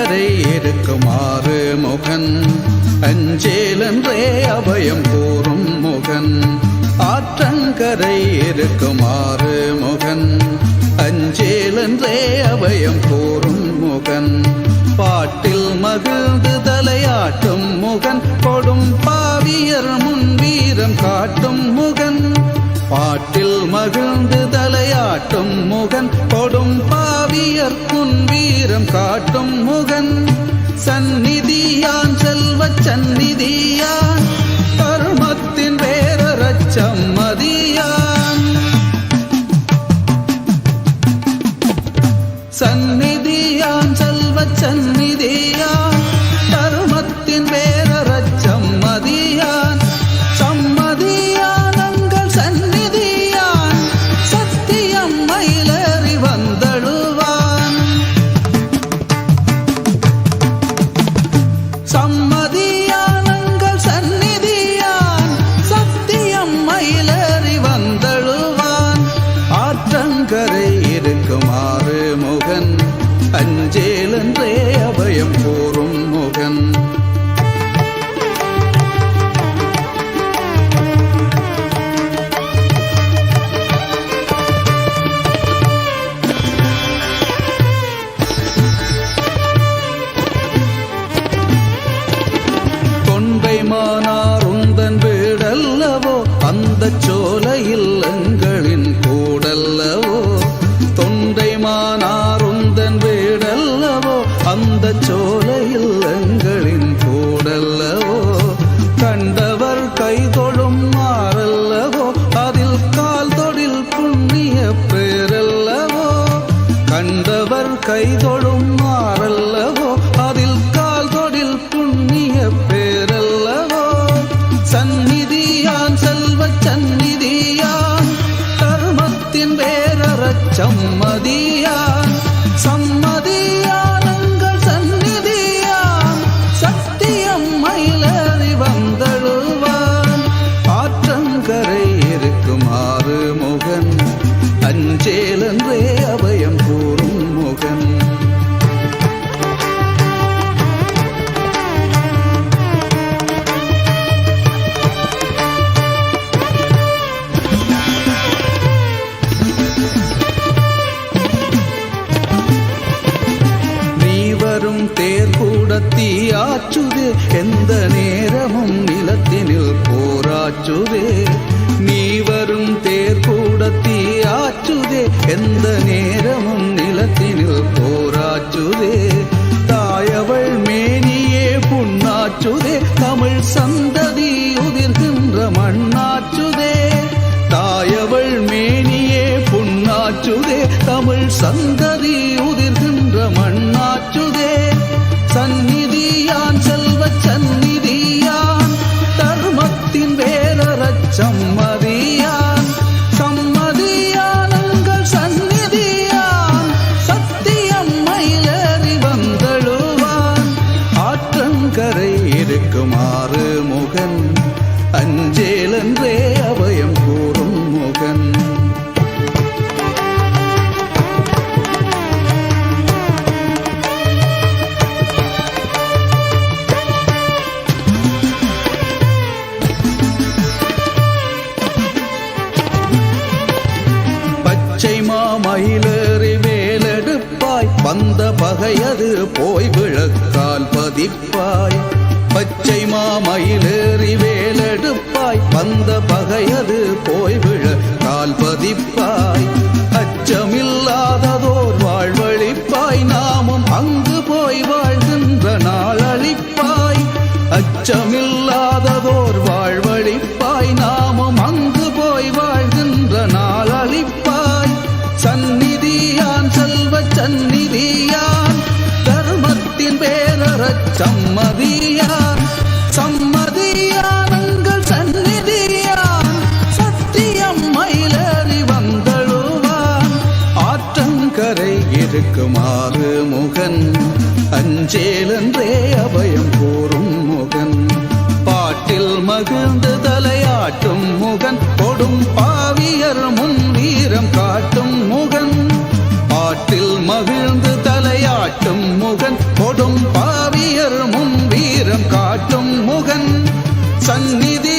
ஆற்றங்கரை இருக்குமாறு முகன். அஞ்சேலன்றே அபயம் கூறும் முகன். ஆற்றங்கரை இருக்குமாறு முகன். அஞ்சேலன்றே அபயம் கூறும் முகன். பாட்டில் மகிழ்ந்து தலையாட்டும் முகன். கொடும் பாவியர் முன் வீரம் காட்டும் முகன். பாட்டில் மகிழ்ந்து தலையாட்டும் முகன். கொடும் பா முன் வீரம் காட்டும் முகன். சந்நிதியான் செல்வ சந்நிதியான். கருமத்தின் வேறறச் சம்மதியான் அஞ்சேலென்றே அபயம் கூறும் முகன். கொண்டை மானார் உந்தன் வீடல்லவோ அந்த சோலையில் எங்களின் சம்மதியான் சம்மதியானங்கள் சந்நிதியான் சத்தியம் மயிலறி வந்தழுவான். ஆற்றங்கரை இருக்குமாறு முகன் அஞ்சேலென்றே தீயாச்சுதே எந்த நேரமும் நிலத்தினில் போராச்சுதே. நீ வரும் தேர் கூட தீயாச்சுதே எந்த நேரமும் நிலத்தினில் போராச்சுதே. தாயவள் மேனியே புண்ணாச்சுதே தமிழ் சந்ததி உதிர்கின்ற மண்ணாச்சுதே. தாயவள் மேனியே புண்ணாச்சுதே தமிழ் சந்ததி அஞ்சேலென்றே அபயம் கூறும் முகன். பச்சை மாமயிலேறி வேலெடுப்பாய் வந்த பகையது போய் விழக்கால் பதிப்பாய். பச்சை மாமயிலே சிரிப்பா அஞ்சேலன்றே அபயம் கூறும் முகன். பாட்டில் மகிழ்ந்து தலையாட்டும் முகன். கொடும் பாவியர் முன் வீரம் காட்டும் முகன். பாட்டில் மகிழ்ந்து தலையாட்டும் முகன். கொடும் பாவியர் முன் வீரம் காட்டும் முகன். சந்நிதி